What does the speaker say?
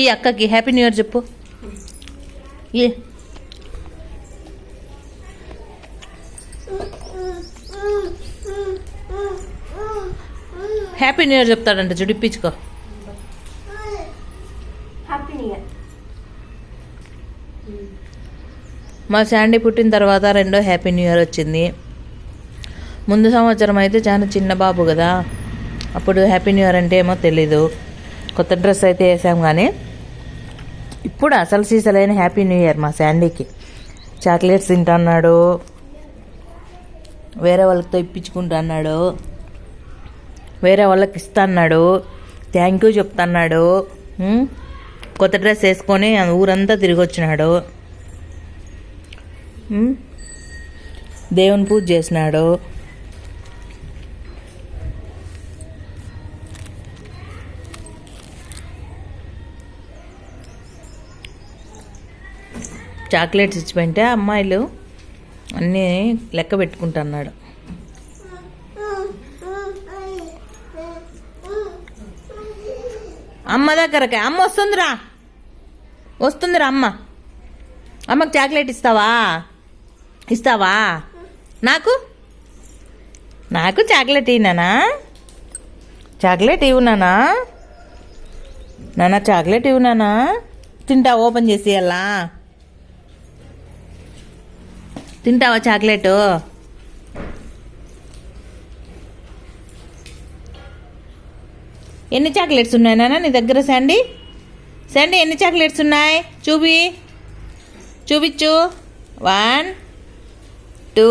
ఈ అక్కకి. Happy new year చెప్పు. ఏ హ్యాపీ న్యూ ఇయర్ చెప్తాడంట ఇయర్ మా శాండీ పుట్టిన తర్వాత రెండో హ్యాపీ న్యూ ఇయర్ వచ్చింది. ముందు సంవత్సరం అయితే చాలా చిన్న బాబు కదా. అప్పుడు హ్యాపీ న్యూ ఇయర్ అంటే ఏమో తెలీదు. కొత్త డ్రెస్ అయితే వేసాం కానీ ఇప్పుడు అసలు సీసలైన హ్యాపీ న్యూ ఇయర్ మా శాండీకి. చాక్లెట్స్ తింటున్నాడు. వేరే వాళ్ళతో ఇప్పించుకుంటా అన్నాడు వేరే వాళ్ళకి ఇస్తా అన్నాడు థ్యాంక్ యూ చెప్తున్నాడు. కొత్త డ్రెస్ వేసుకొని ఊరంతా తిరిగి వచ్చినాడు దేవుని పూజ చేసినాడు. చాక్లెట్స్ ఇచ్చిపోయింటే అమ్మాయిలు అన్నీ లెక్క పెట్టుకుంటున్నాడు. అమ్మ దగ్గరకి అమ్మ వస్తుందిరా. వస్తుందిరా అమ్మ. అమ్మకి చాక్లెట్ ఇస్తావా? ఇస్తావా? నాకు? నాకు చాక్లెట్ ఇవ్వనా చాక్లెట్ ఇవ్వనా నాన్న చాక్లెట్ ఇవ్వనా తింటా ఓపెన్ చేసి అలా తింటావా చాక్లెట్? ఎన్ని చాక్లెట్స్ ఉన్నాయి నాన్న నీ దగ్గర శాండీ? శాండీ ఎన్ని చాక్లెట్స్ ఉన్నాయి? చూపి. చూపించు వన్ టూ